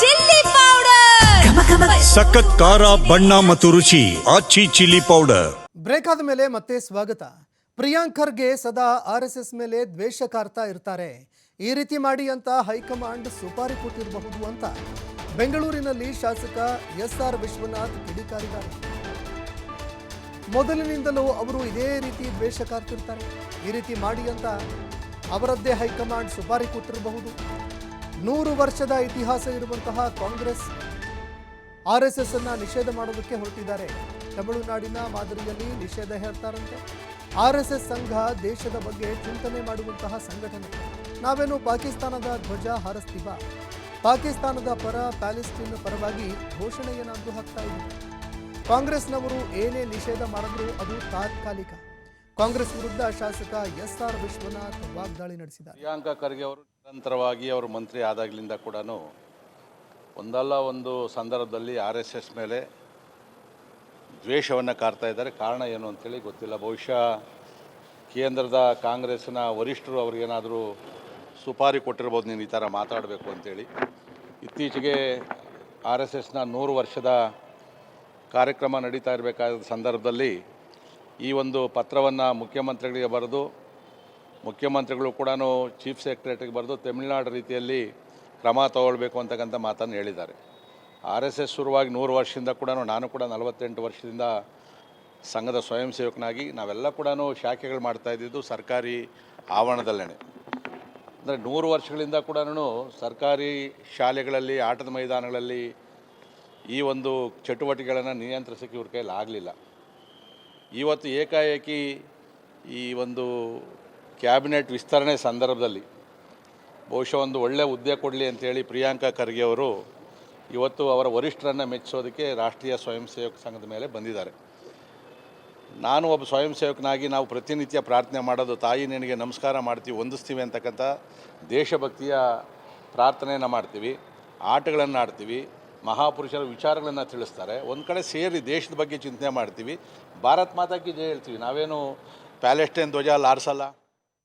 Chilli powder. ಸಖತ್ ಖಾರ ಬಣ್ಣ ಮತ್ತು ರುಚಿ ಆಚಿ ಚಿಲ್ಲಿ ಪೌಡರ್. ಬ್ರೇಕ್ ಆದ ಮೇಲೆ ಮತ್ತೆ ಸ್ವಾಗತ. ಪ್ರಿಯಾಂಕ್ ಖರ್ಗೆ ಸದಾ ಆರ್ ಎಸ್ ಎಸ್ ಮೇಲೆ ದ್ವೇಷ ಕಾರ್ತಾ ಇರ್ತಾರೆ. ಈ ರೀತಿ ಮಾಡಿ ಅಂತ ಹೈಕಮಾಂಡ್ ಸುಪಾರಿ ಕೊಟ್ಟಿರಬಹುದು ಅಂತ ಬೆಂಗಳೂರಿನಲ್ಲಿ ಶಾಸಕ ಎಸ್ ಆರ್ ವಿಶ್ವನಾಥ್ ಕಿಡಿಕಾರಿದ್ದಾರೆ. ಮೊದಲಿನಿಂದಲೂ ಅವರು ಇದೇ ರೀತಿ ದ್ವೇಷ ಕಾರ್ತಿರ್ತಾರೆ ಈ ರೀತಿ ಮಾಡಿ ಅಂತ ಅವರದ್ದೇ ಹೈಕಮಾಂಡ್ ಸುಪಾರಿ ಕೊಟ್ಟಿರಬಹುದು. ನೂರು ವರ್ಷದ ಇತಿಹಾಸ ಇರುವಂತಹ ಕಾಂಗ್ರೆಸ್ ಆರ್ ಎಸ್ ಎಸ್ ಅನ್ನ ನಿಷೇಧ ಮಾಡೋದಕ್ಕೆ ಹೊರಟಿದ್ದಾರೆ. ತಮಿಳುನಾಡಿನ ಮಾದರಿಯಲ್ಲಿ ನಿಷೇಧ ಹೇಳ್ತಾರಂತೆ ಆರ್ ಎಸ್ ಎಸ್ ಸಂಘ ದೇಶದ ಬಗ್ಗೆ ಚಿಂತನೆ ಮಾಡುವಂತಹ ಸಂಘಟನೆ. ನಾವೇನು ಪಾಕಿಸ್ತಾನದ ಧ್ವಜ ಹಾರಿಸ್ತೀವ? ಪಾಕಿಸ್ತಾನದ ಪರ ಪ್ಯಾಲೆಸ್ಟೀನ್ ಪರವಾಗಿ ಘೋಷಣೆಯನ್ನಾದ್ರೂ ಹಾಕ್ತಾ ಇದ್ದೀವಿ. ಕಾಂಗ್ರೆಸ್ನವರು ಏನೇ ನಿಷೇಧ ಮಾಡಿದ್ರು ಅದು ತಾತ್ಕಾಲಿಕ. ಕಾಂಗ್ರೆಸ್ ವಿರುದ್ಧ ಶಾಸಕ ಎಸ್ ಆರ್ ವಿಶ್ವನಾಥ್ ವಾಗ್ದಾಳಿ ನಡೆಸಿದ್ದಾರೆ. ಪ್ರಿಯಾಂಕಾ ಖರ್ಗೆ ಅವರು ನಿರಂತರವಾಗಿ ಅವರು ಮಂತ್ರಿ ಆದಾಗಲಿಂದ ಕೂಡ ಒಂದಲ್ಲ ಒಂದು ಸಂದರ್ಭದಲ್ಲಿ ಆರ್ ಎಸ್ ಎಸ್ ಮೇಲೆ ದ್ವೇಷವನ್ನು ಕಾರ್ತಾ ಇದ್ದಾರೆ. ಕಾರಣ ಏನು ಅಂತೇಳಿ ಗೊತ್ತಿಲ್ಲ. ಬಹುಶಃ ಕೇಂದ್ರದ ಕಾಂಗ್ರೆಸ್ನ ವರಿಷ್ಠರು ಅವ್ರಿಗೇನಾದರೂ ಸುಪಾರಿ ಕೊಟ್ಟಿರ್ಬೋದು ನೀನು ಈ ಥರ ಮಾತಾಡಬೇಕು ಅಂತೇಳಿ. ಇತ್ತೀಚೆಗೆ ಆರ್ ಎಸ್ ಎಸ್ನ ನೂರು ವರ್ಷದ ಕಾರ್ಯಕ್ರಮ ನಡೀತಾ ಇರಬೇಕಾದ ಸಂದರ್ಭದಲ್ಲಿ ಈ ಒಂದು ಪತ್ರವನ್ನು ಮುಖ್ಯಮಂತ್ರಿಗಳಿಗೆ ಬರೆದು, ಮುಖ್ಯಮಂತ್ರಿಗಳು ಕೂಡ ಚೀಫ್ ಸೆಕ್ರೆಟರಿಗೆ ಬರೆದು ತಮಿಳುನಾಡು ರೀತಿಯಲ್ಲಿ ಕ್ರಮ ತಗೊಳ್ಬೇಕು ಅಂತಕ್ಕಂಥ ಮಾತನ್ನು ಹೇಳಿದ್ದಾರೆ. ಆರ್ ಎಸ್ ಎಸ್ ಶುರುವಾಗಿ ನೂರು ವರ್ಷದಿಂದ ಕೂಡ ನಾನು ಕೂಡ ನಲವತ್ತೆಂಟು ವರ್ಷದಿಂದ ಸಂಘದ ಸ್ವಯಂ ಸೇವಕನಾಗಿ, ನಾವೆಲ್ಲ ಕೂಡ ಶಾಖೆಗಳು ಮಾಡ್ತಾ ಇದ್ದಿದ್ದು ಸರ್ಕಾರಿ ಆವರಣದಲ್ಲೇ ಅಂದರೆ ನೂರು ವರ್ಷಗಳಿಂದ ಕೂಡ ಸರ್ಕಾರಿ ಶಾಲೆಗಳಲ್ಲಿ, ಆಟದ ಮೈದಾನಗಳಲ್ಲಿ ಈ ಒಂದು ಚಟುವಟಿಕೆಗಳನ್ನು ನಿಯಂತ್ರಿಸೋಕ್ಕೆ ಇವ್ರ ಕೈಯಲ್ಲಿ ಆಗಲಿಲ್ಲ. ಇವತ್ತು ಏಕಾಏಕಿ ಈ ಒಂದು ಕ್ಯಾಬಿನೆಟ್ ವಿಸ್ತರಣೆ ಸಂದರ್ಭದಲ್ಲಿ ಬಹುಶಃ ಒಂದು ಒಳ್ಳೆಯ ಹುದ್ದೆ ಕೊಡಲಿ ಅಂತೇಳಿ ಪ್ರಿಯಾಂಕಾ ಖರ್ಗೆ ಅವರು ಇವತ್ತು ಅವರ ವರಿಷ್ಠರನ್ನು ಮೆಚ್ಚಿಸೋದಕ್ಕೆ ರಾಷ್ಟ್ರೀಯ ಸ್ವಯಂ ಸೇವಕ ಸಂಘದ ಮೇಲೆ ಬಂದಿದ್ದಾರೆ. ನಾನು ಒಬ್ಬ ಸ್ವಯಂ ಸೇವಕನಾಗಿ ನಾವು ಪ್ರತಿನಿತ್ಯ ಪ್ರಾರ್ಥನೆ ಮಾಡೋದು, ತಾಯಿ ನಿನಗೆ ನಮಸ್ಕಾರ ಮಾಡ್ತೀವಿ ಹೊಂದಿಸ್ತೀವಿ ಅಂತಕ್ಕಂಥ ದೇಶಭಕ್ತಿಯ ಪ್ರಾರ್ಥನೆಯನ್ನು ಮಾಡ್ತೀವಿ, ಆಟಗಳನ್ನು ಆಡ್ತೀವಿ ಮಹಾಪುರುಷರ ವಿಚಾರಗಳನ್ನು ತಿಳಿಸ್ತಾರೆ. ಒಂದು ಕಡೆ ಸೇರಿ ದೇಶದ ಬಗ್ಗೆ ಚಿಂತನೆ ಮಾಡ್ತೀವಿ. ಭಾರತ್ ಮಾತಾಕಿ ಜಯ ಹೇಳ್ತೀವಿ. ನಾವೇನು ಪ್ಯಾಲೆಸ್ಟೈನ್ ಧ್ವಜ ಲಾರ್ಸಲ್ಲ?